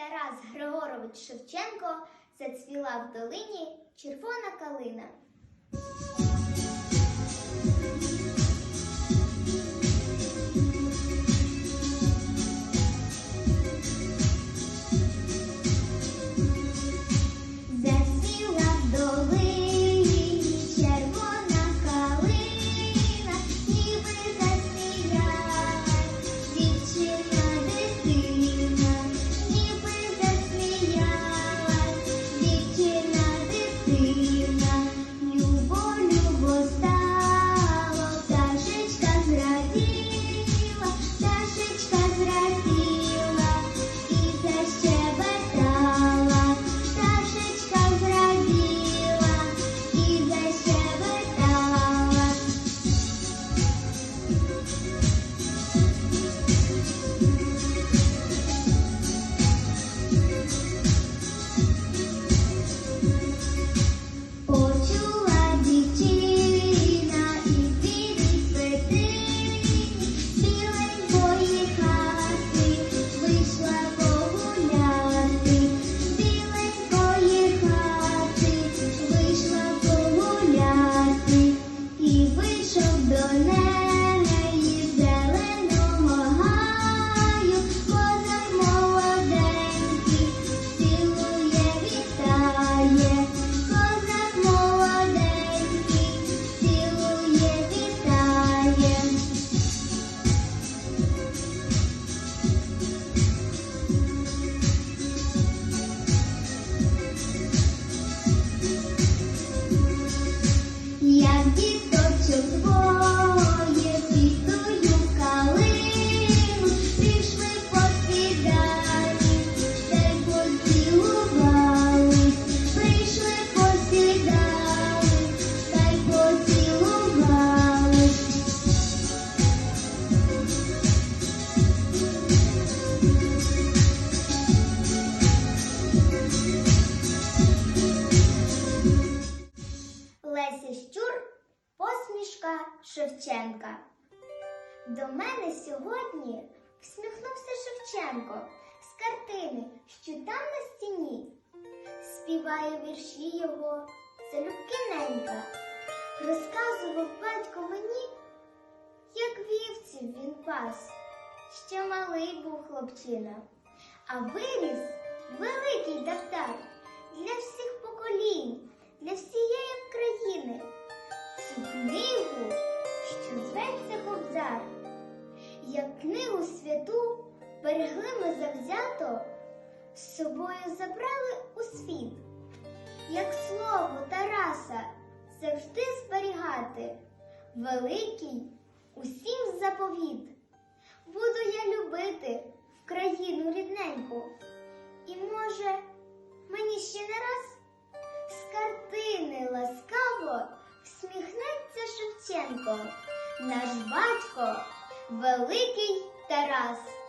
Тарас Григорович Шевченко зацвіла в долині червона калина. Шевченка. До мене сьогодні всміхнувся Шевченко з картини, що там на стіні. Співає вірші його залюбкиненька. Розказував батько мені, як вівців він пас. Ще малий був хлопчина, а виріс великий давтар для всіх поколінь, для всієї країни. Цю книгу, що зветься Кобзар, як книгу святу берегли ми завзято, з собою забрали у світ, як слово Тараса завжди зберігати, великий усім заповіт. Буду я любити в країну рідненьку, і може мені ще не раз з картини всміхнеться Шевченко, наш батько, великий Тарас.